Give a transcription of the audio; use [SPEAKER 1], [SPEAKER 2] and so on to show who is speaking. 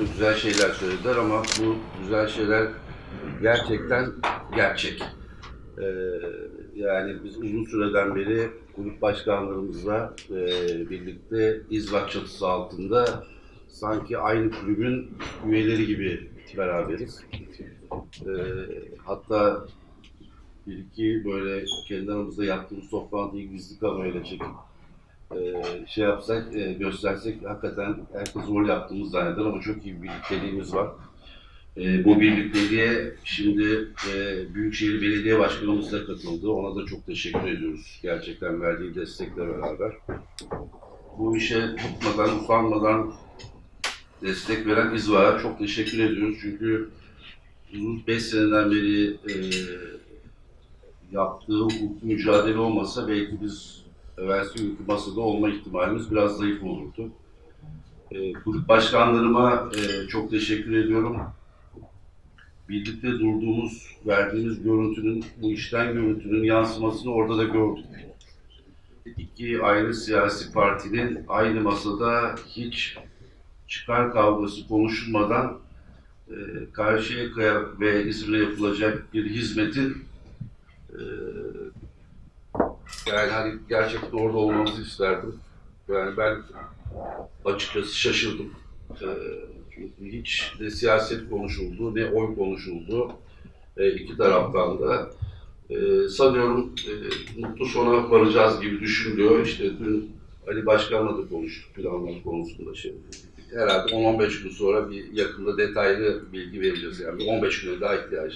[SPEAKER 1] da güzel şeyler söylediler ama bu güzel şeyler gerçekten gerçek. Ee, yani biz uzun süreden beri kulüp başkanlarımızla e, birlikte İzbak çatısı altında sanki aynı kulübün üyeleri gibi beraberiz. Ee, hatta bir iki böyle kendi aramızda yaptığımız toplantıyı gizli kamerayla çekip e, şey yapsak, e, göstersek hakikaten herkes rol yaptığımız zanneder ama çok iyi bir birlikteliğimiz var. E, bu birlikteliğe şimdi e, Büyükşehir Belediye Başkanımız da katıldı. Ona da çok teşekkür ediyoruz. Gerçekten verdiği destekle beraber. Bu işe tutmadan, usanmadan destek veren İzva'ya çok teşekkür ediyoruz. Çünkü uzun 5 seneden beri e, yaptığı hukuk mücadele olmasa belki biz üniversite yönetimi masada olma ihtimalimiz biraz zayıf olurdu. E, kulüp başkanlarıma e, çok teşekkür ediyorum. Birlikte durduğumuz, verdiğimiz görüntünün, bu işten görüntünün yansımasını orada da gördük. İki ayrı siyasi partinin aynı masada hiç çıkar kavgası konuşulmadan e, Karşıyaka'ya ve İzmir'e yapılacak bir hizmetin e, yani hani gerçekten orada olmamızı isterdim. Yani ben açıkçası şaşırdım. E, çünkü hiç ne siyaset konuşuldu ne oy konuşuldu e, iki taraftan da. E, sanıyorum e, mutlu sona varacağız gibi düşünülüyor. İşte dün Ali Başkan'la da konuştuk planlar konusunda şey. Herhalde 10-15 gün sonra bir yakında detaylı bilgi vereceğiz. Yani bir 15 güne daha ihtiyacımız